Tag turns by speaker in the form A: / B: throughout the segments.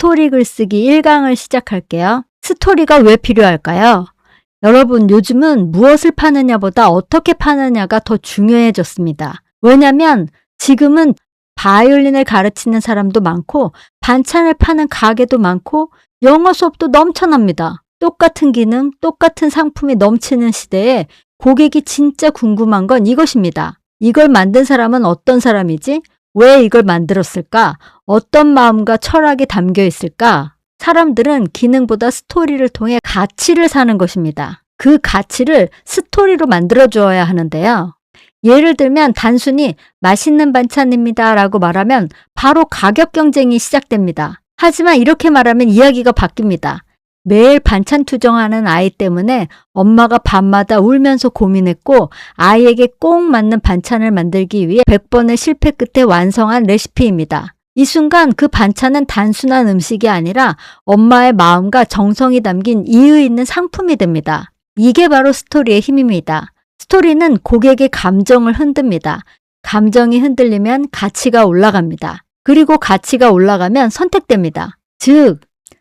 A: 스토리 글쓰기 1강을 시작할게요. 스토리가 왜 필요할까요? 여러분, 요즘은 무엇을 파느냐보다 어떻게 파느냐가 더 중요해졌습니다. 왜냐면 지금은 바이올린을 가르치는 사람도 많고 반찬을 파는 가게도 많고 영어 수업도 넘쳐납니다. 똑같은 기능, 똑같은 상품이 넘치는 시대에 고객이 진짜 궁금한 건 이것입니다. 이걸 만든 사람은 어떤 사람이지? 왜 이걸 만들었을까? 어떤 마음과 철학이 담겨 있을까? 사람들은 기능보다 스토리를 통해 가치를 사는 것입니다. 그 가치를 스토리로 만들어 주어야 하는데요. 예를 들면 단순히 맛있는 반찬입니다 라고 말하면 바로 가격 경쟁이 시작됩니다. 하지만 이렇게 말하면 이야기가 바뀝니다. 매일 반찬 투정하는 아이 때문에 엄마가 밤마다 울면서 고민했고 아이에게 꼭 맞는 반찬을 만들기 위해 100번의 실패 끝에 완성한 레시피입니다. 이 순간 그 반찬은 단순한 음식이 아니라 엄마의 마음과 정성이 담긴 이의 있는 상품이 됩니다. 이게 바로 스토리의 힘입니다. 스토리는 고객의 감정을 흔듭니다. 감정이 흔들리면 가치가 올라갑니다. 그리고 가치가 올라가면 선택됩니다. 즉,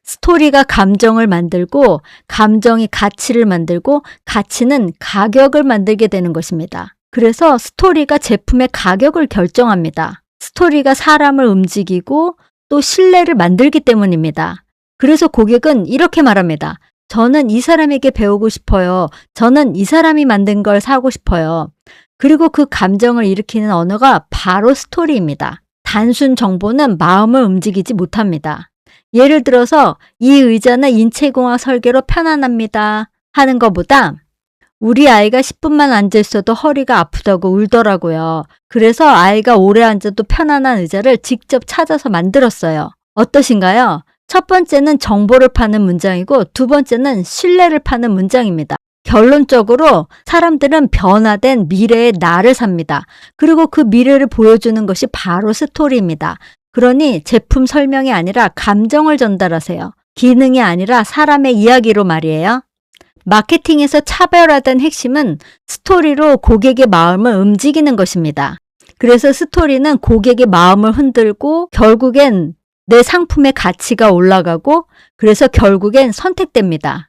A: 스토리가 감정을 만들고 감정이 가치를 만들고 가치는 가격을 만들게 되는 것입니다. 그래서 스토리가 제품의 가격을 결정합니다. 스토리가 사람을 움직이고 또 신뢰를 만들기 때문입니다. 그래서 고객은 이렇게 말합니다. 저는 이 사람에게 배우고 싶어요. 저는 이 사람이 만든 걸 사고 싶어요. 그리고 그 감정을 일으키는 언어가 바로 스토리입니다. 단순 정보는 마음을 움직이지 못합니다. 예를 들어서 이 의자는 인체공학 설계로 편안합니다 하는 것보다 우리 아이가 10분만 앉아 있어도 허리가 아프다고 울더라고요. 그래서 아이가 오래 앉아도 편안한 의자를 직접 찾아서 만들었어요. 어떠신가요? 첫 번째는 정보를 파는 문장이고 두 번째는 신뢰를 파는 문장입니다. 결론적으로 사람들은 변화된 미래의 나를 삽니다. 그리고 그 미래를 보여주는 것이 바로 스토리입니다. 그러니 제품 설명이 아니라 감정을 전달하세요. 기능이 아니라 사람의 이야기로 말이에요. 마케팅에서 차별화된 핵심은 스토리로 고객의 마음을 움직이는 것입니다. 그래서 스토리는 고객의 마음을 흔들고 결국엔 내 상품의 가치가 올라가고 그래서 결국엔 선택됩니다.